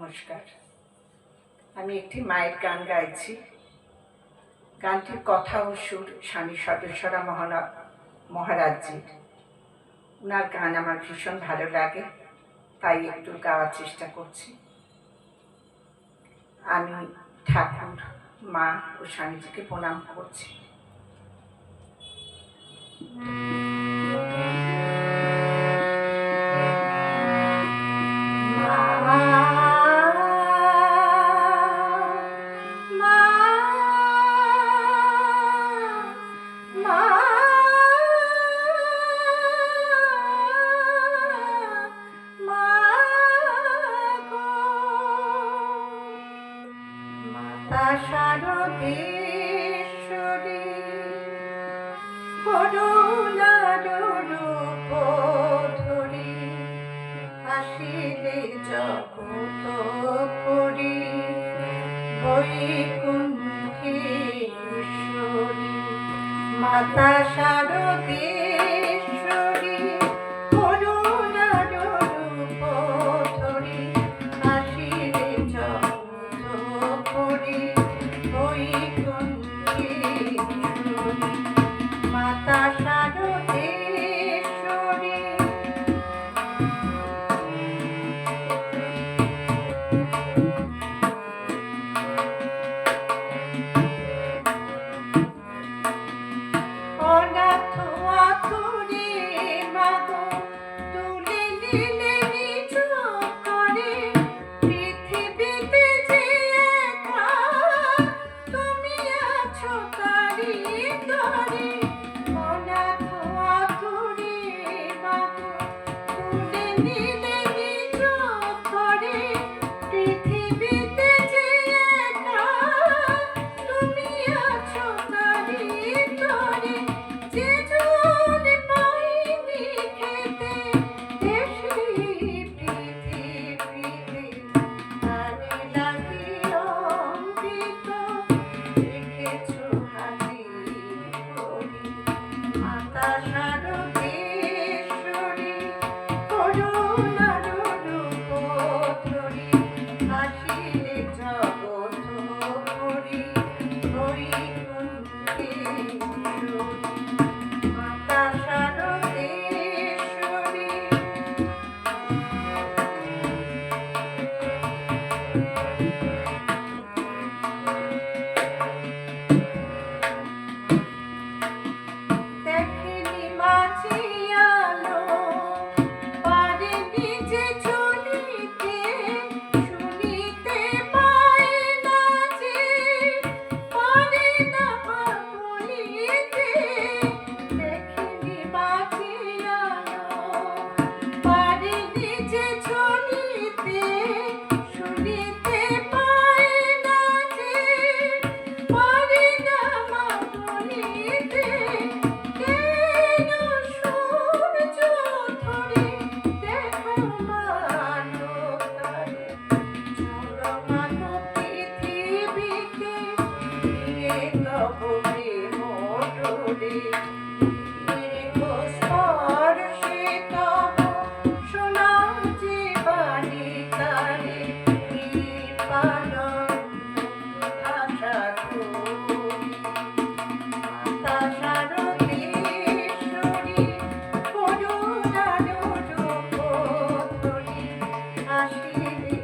নমস্কার। আমি একটি মায়ের গান গাইছি। গানটির কথা ও সুর স্বামী সদস্যরা মহারা মহারাজজির ওনার গান আমার ভীষণ ভালো লাগে, তাই একটু গাওয়ার চেষ্টা করছি। আমি ঠাকুর, মা ও স্বামীজিকে প্রণাম করছি। mm -hmm. পাশারদেশ্বরী করুণারূপ ধরি আসিলে জগত করি বৈকুণ্ঠেশ্বরী মাতা শারদী Bye. Thank you.